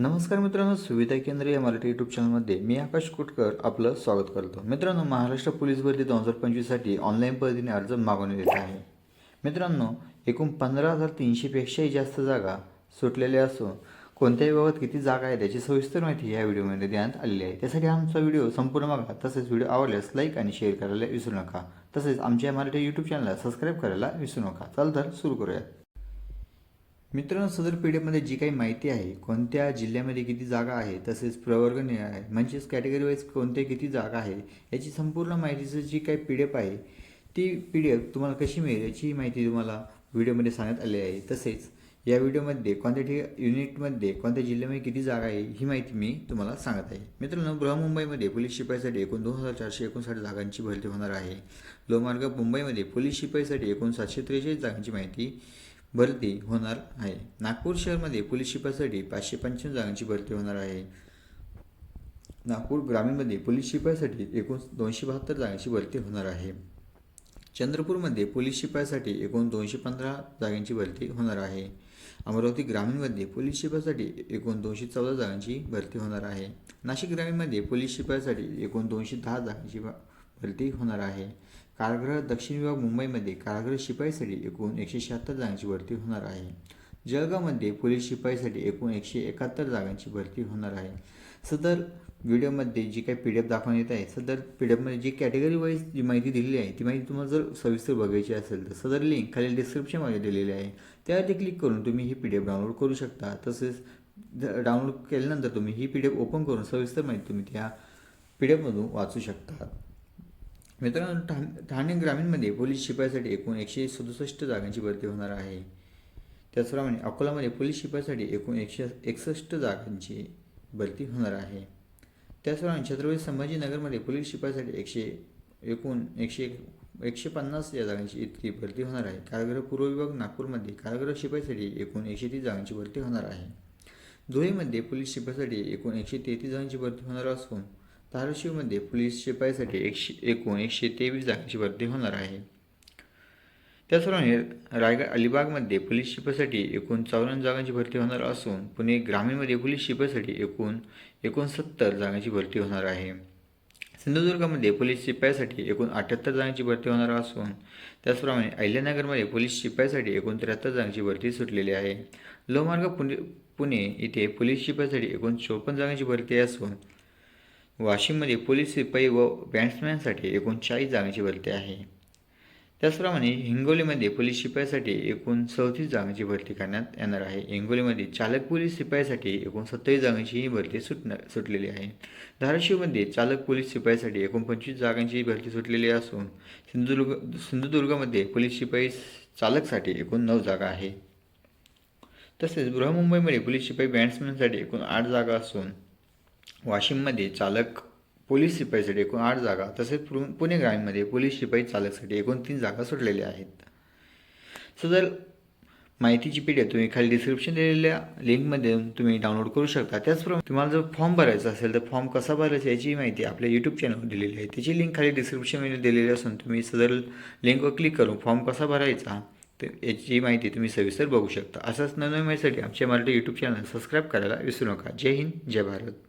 नमस्कार मित्रांनो सुविधा केंद्र या मराठी यूट्यूब चॅनलमध्ये मी आकाश कुटकर आपलं स्वागत करतो. मित्रांनो महाराष्ट्र पोलीस भरती दोन हजार पंचवीससाठी ऑनलाईन पद्धतीने अर्ज मागवण्यात येत आहे. मित्रांनो एकूण पंधरा हजार तीनशेपेक्षाही जास्त जागा सुटलेल्या असून कोणत्याही बाबत किती जागा आहे त्याची सविस्तर माहिती या व्हिडिओमध्ये देण्यात आलेली आहे. त्यासाठी आमचा व्हिडिओ संपूर्ण बघा. तसेच व्हिडिओ आवडल्यास लाईक आणि शेअर करायला विसरू नका. तसेच आमच्या मराठी यूट्यूब चॅनलला सबस्क्राईब करायला विसरू नका. चल तर सुरू करूयात. मित्रांनो सदर पिढीमध्ये जी काही माहिती आहे कोणत्या जिल्ह्यामध्ये किती जागा आहे तसेच प्रवर्ग आहे म्हणजेच कॅटेगरी वाईज कोणत्या किती जागा आहे याची संपूर्ण माहितीचं जी काही पी डी एफ आहे ती पी डी एफ तुम्हाला कशी मिळेल याची माहिती तुम्हाला व्हिडिओमध्ये सांगण्यात आली आहे. तसेच या व्हिडिओमध्ये कोणत्या ठिकाणी युनिटमध्ये कोणत्या जिल्ह्यामध्ये किती जागा आहे ही माहिती मी तुम्हाला सांगत आहे. मित्रांनो बृहमुंबईमध्ये पोलीस शिपाईसाठी एकूण दोन हजार चारशे एकोणसाठ जागांची भरती होणार आहे. लोहमार्ग मुंबईमध्ये पोलीस शिपाईसाठी एकूण सातशे त्रेचाळीस जागांची माहिती भरती होणार आहे. नागपूर शहरमध्ये पोलीस शिपाईसाठी पाचशे पंच्याण्णव जागांची भरती होणार आहे. नागपूर ग्रामीणमध्ये पोलीस शिपाईसाठी एकूण दोनशे बहात्तर जागांची भरती होणार आहे. चंद्रपूरमध्ये पोलीस शिपाईसाठी एकूण दोनशे पंधरा जागांची भरती होणार आहे. अमरावती ग्रामीणमध्ये पोलीस शिपाईसाठी एकूण दोनशे चौदा जागांची भरती होणार आहे. नाशिक ग्रामीणमध्ये पोलीस शिपाईसाठी एकूण दोनशे दहा जागांची भरती होणार आहे. कारागृह दक्षिण विभाग मुंबईमध्ये कारागृह शिपाईसाठी एकूण एकशे शहात्तर जागांची भरती होणार आहे. जळगावमध्ये पोलीस शिपाईसाठी एकूण एकशे एकाहत्तर जागांची भरती होणार आहे. सदर व्हिडिओमध्ये जी काही पी डी एफ दाखवण्यात येत आहे सदर पी डी एफमध्ये जी कॅटेगरी वाईज जी माहिती दिलेली आहे ती माहिती तुम्हाला जर सविस्तर बघायची असेल तर सदर लिंक खाली डिस्क्रिप्शनमध्ये दिलेली आहे. त्यावरती क्लिक करून तुम्ही ही पी डी एफ डाउनलोड करू शकता. तसेच डाउनलोड केल्यानंतर तुम्ही ही पी डी एफ ओपन करून सविस्तर माहिती तुम्ही त्या पी डी एफमधून वाचू शकता. मित्रांनो ठा ठाणे ग्रामीणमध्ये पोलीस शिपायासाठी एकूण एकशे सदुसष्ट जागांची भरती होणार आहे. त्याचप्रमाणे अकोलामध्ये पोलीस शिपायासाठी एकूण एकशे एकसष्ट जागांची भरती होणार आहे. त्याचप्रमाणे छत्रपती संभाजीनगरमध्ये पोलीस शिपायासाठी एकशे एकूण एकशे एकशे पन्नास या जागांची इतकी भरती होणार आहे. कारागृह पूर्व विभाग नागपूरमध्ये कारागृह शिपाईसाठी एकूण एकशे तीस जागांची भरती होणार आहे. धुळेमध्ये पोलीस शिपाईसाठी एकूण एकशे तेहतीस जागांची भरती होणार असून धाराशिवमध्ये पोलीस शिपाईसाठी एकशे एकूण एकशे तेवीस जागांची भरती होणार आहे. त्याचप्रमाणे रायगड अलिबागमध्ये पोलीस शिपाईसाठी एकूण चौऱ्याण्णव जागांची भरती होणार असून पुणे ग्रामीणमध्ये पोलीस शिपाईसाठी एकूण एकोणसत्तर जागांची भरती होणार आहे. सिंधुदुर्गामध्ये पोलीस शिपाईसाठी एकूण अठ्ठ्याहत्तर जागांची भरती होणार असून त्याचप्रमाणे अहिल्यानगरमध्ये पोलीस शिपाईसाठी एकूण त्र्याहत्तर जागांची भरती सुटलेली आहे. लोहमार्ग पुणे पुणे इथे पोलीस शिपाईसाठी एकूण चोपन्न जागांची भरती असून वाशिममध्ये पोलीस शिपाई व बॅट्समॅनसाठी एकूण चाळीस जागांची भरती आहे. त्याचप्रमाणे हिंगोलीमध्ये पोलीस शिपाईसाठी एकूण चौतीस जागांची भरती करण्यात येणार आहे. हिंगोलीमध्ये चालक पोलीस शिपाईसाठी एकूण सत्तावीस जागांची ही भरती सुटणार सुटलेली आहे. धाराशिवमध्ये चालक पोलीस शिपाईसाठी एकूण पंचवीस जागांची भरती सुटलेली असून सिंधुदुर्ग सिंधुदुर्गमध्ये पोलीस शिपाई चालकसाठी एकूण नऊ जागा आहे. तसेच बृहमुंबईमध्ये पोलीस शिपाई बॅट्समॅनसाठी एकूण आठ जागा असून वाशिममध्ये चालक पोलीस शिपाईसाठी एकूण आठ जागा तसेच पु पुणे ग्रामीणमध्ये पोलीस शिपाई चालकसाठी एकूण तीन जागा सुटलेल्या आहेत. सदर माहितीची पी डी तुम्ही खाली डिस्क्रिप्शन दिलेल्या लिंकमध्ये तुम्ही डाउनलोड करू शकता. त्याचप्रमाणे तुम्हाला जर फॉर्म भरायचा असेल तर फॉर्म कसा भरायचा याची माहिती आपल्या यूट्यूब चॅनलवर दिलेली आहे. त्याची लिंक खाली डिस्क्रिप्शनमध्ये दिलेली असून तुम्ही सदर लिंकवर क्लिक करून फॉर्म कसा भरायचा तर याची माहिती तुम्ही सविस्तर बघू शकता. असंच नवीन माहितीसाठी आमच्या मराठी यूट्यूब चॅनल सबस्क्राईब करायला विसरू नका. जय हिंद जय भारत.